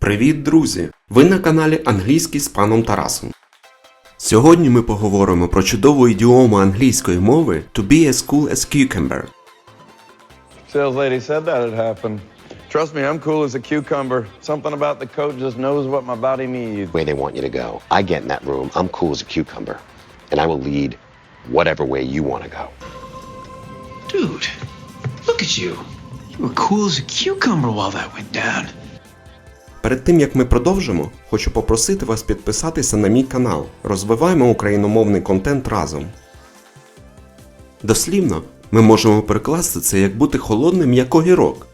Привіт, друзі! Ви на каналі Англійський з паном Тарасом. Сьогодні ми поговоримо про чудову ідіому англійської мови to be as cool as cucumber. Sales lady said that had happened. Trust me, I'm cool as a cucumber. Something about the coat just knows what my body needs. way they want you to go. I get in that room, I'm cool as a cucumber, and I will lead whatever way you want to go. Dude, look at you. You were cool as a cucumber while that went down. Перед тим як ми продовжимо, хочу попросити вас підписатися на мій канал. Розвиваємо україномовний контент разом. Дослівно, ми можемо перекласти це як бути холодним як огірок.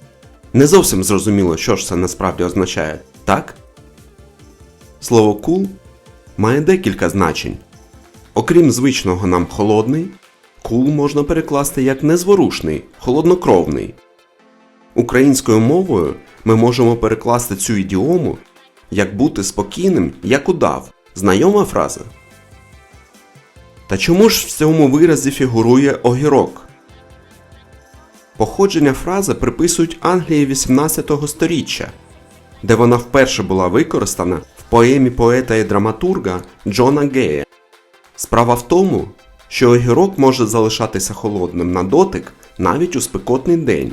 Не зовсім зрозуміло, що ж це насправді означає, так? Слово cool має декілька значень. Окрім звичного нам холодний, cool можна перекласти як незворушний, холоднокровний. Українською мовою ми можемо перекласти цю ідіому як бути спокійним, як удав. Знайома фраза? Та чому ж в цьому виразі фігурує огірок? Походження фрази приписують Англії 18 століття, де вона вперше була використана в поемі поета і драматурга Джона Гея. Справа в тому, що огірок може залишатися холодним на дотик навіть у спекотний день,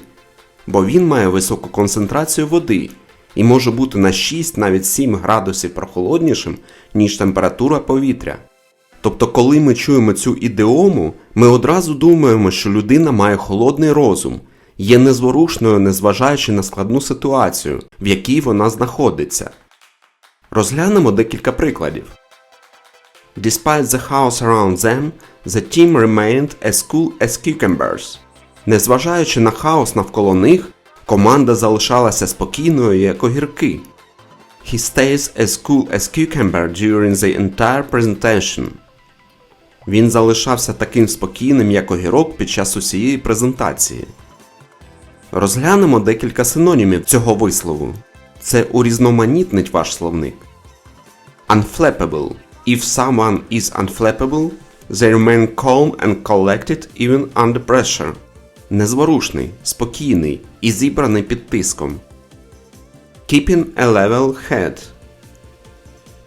бо він має високу концентрацію води і може бути на 6 навіть 7 градусів прохолоднішим, ніж температура повітря. Тобто, коли ми чуємо цю ідеому, ми одразу думаємо, що людина має холодний розум, є незворушною, незважаючи на складну ситуацію, в якій вона знаходиться. Розглянемо декілька прикладів. Despite the house around them, the team remained as cool as cucumbers. Незважаючи на хаос навколо них, команда залишалася спокійною, як огірки. He stays as cool as cucumber during the entire presentation. Він залишався таким спокійним, як огірок під час усієї презентації. Розглянемо декілька синонімів цього вислову. Це урізноманітнить ваш словник. Unflappable. If someone is unflappable, they remain calm and collected even under pressure. Незворушний, спокійний і зібраний під тиском. Keeping a level head.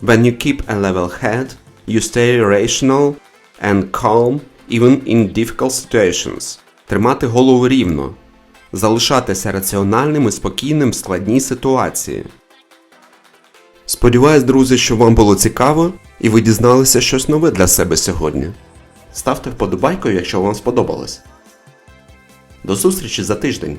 When you keep a level head, you stay rational and calm even in difficult situations. Тримати голову рівно. Залишатися раціональним і спокійним в складній ситуації. Сподіваюсь, друзі, що вам було цікаво і ви дізналися щось нове для себе сьогодні. Ставте вподобайку, якщо вам сподобалось. До зустрічі за тиждень!